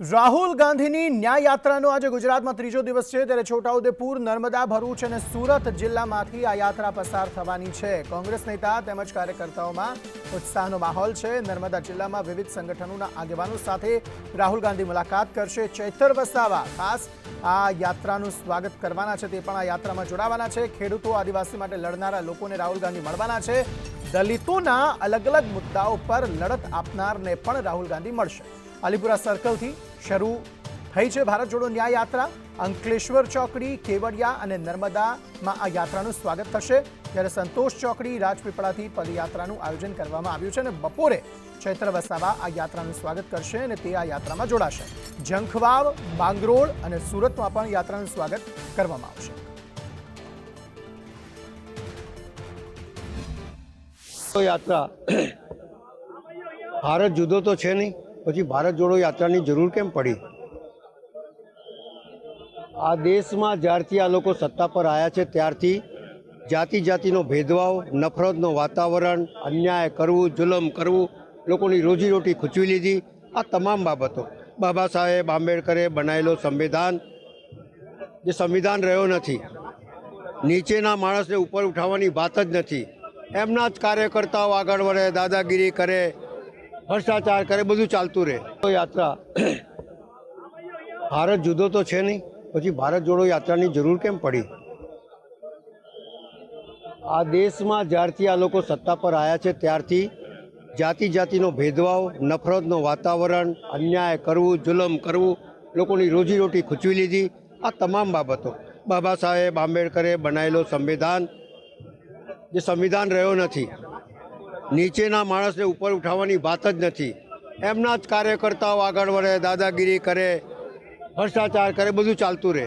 રાહુલ ગાંધીની ન્યાય યાત્રાનો આજે ગુજરાતમાં ત્રીજો દિવસ છે. ત્યારે છોટાઉદેપુર, નર્મદા, ભરૂચ અને સુરત જિલ્લામાંથી આ યાત્રા પસાર થવાની છે. કોંગ્રેસ નેતા તેમજ કાર્યકર્તાઓમાં ઉત્સાહનો માહોલ છે. નર્મદા જિલ્લામાં વિવિધ સંગઠનોના આગેવાનો સાથે રાહુલ ગાંધી મુલાકાત કરશે. ચૈતર વસાવા ખાસ આ યાત્રાનું સ્વાગત કરવાના છે. તે પણ આ યાત્રામાં જોડાવાના છે. ખેડૂતો, આદિવાસી માટે લડનારા લોકોને રાહુલ ગાંધી મળવાના છે. દલિતોના અલગ અલગ મુદ્દાઓ પર લડત આપનારને પણ રાહુલ ગાંધી મળશે. અલીપુરા સર્કલથી શરૂ થઈ છે ભારત જોડો ન્યાય યાત્રા. અંકલેશ્વર ચોકડી, કેવડિયા અને નર્મદામાં આ યાત્રાનું સ્વાગત થશે. જ્યારે સંતોષ ચોકડી, રાજપીપળાથી પદયાત્રાનું આયોજન કરવામાં આવ્યું છે અને બપોરે ચૈત્ર વસાવા આ યાત્રાનું સ્વાગત કરશે અને તે આ યાત્રામાં જોડાશે. જંખવાવ માંગરોળ અને સુરતમાં પણ યાત્રાનું સ્વાગત કરવામાં આવશે. યાત્રા. ભારત જુદો તો છે નહીં. પછી ભારત જોડો યાત્રાની જરૂર કેમ પડી? આ દેશમાં જ્યારથી આ લોકો સત્તા પર આવ્યા છે, ત્યારથી જાતિ જાતિનો ભેદભાવ, નફરતનો વાતાવરણ, અન્યાય કરવું, જુલમ કરવું, લોકોની રોજીરોટી ખૂંચવી લીધી. આ તમામ બાબતો. બાબા સાહેબ આંબેડકરે બનાવેલો સંવિધાન, જે સંવિધાન રહ્યો નથી. નીચેના માણસને ઉપર ઉઠાવવાની વાત જ નથી. એમના જ કાર્યકર્તાઓ આગળ વધે દાદાગીરી કરે ભ્રષ્ટાચાર કરે, બધું ચાલતું રહે. તો યાત્રા. ભારત જુદો તો છે નહીં, પછી ભારત જોડો યાત્રાની જરૂર કેમ પડી? આ દેશમાં જ્યારથી આ લોકો સત્તા પર આવ્યા છે, ત્યારથી જાતિ જાતિનો ભેદભાવ, નફરતનો વાતાવરણ, અન્યાય કરવું, જુલમ કરવું, લોકોની રોજીરોટી ખૂંચવી લીધી. આ તમામ બાબતો. બાબા સાહેબ આંબેડકરે બનાવેલો સંવિધાન, જે સંવિધાન રહ્યો નથી. નીચેના માણસને ઉપર ઉઠાવવાની વાત જ નથી. એમના જ કાર્યકર્તાઓ આગળ વધે દાદાગીરી કરે, ભ્રષ્ટાચાર કરે, બધું ચાલતું રહે.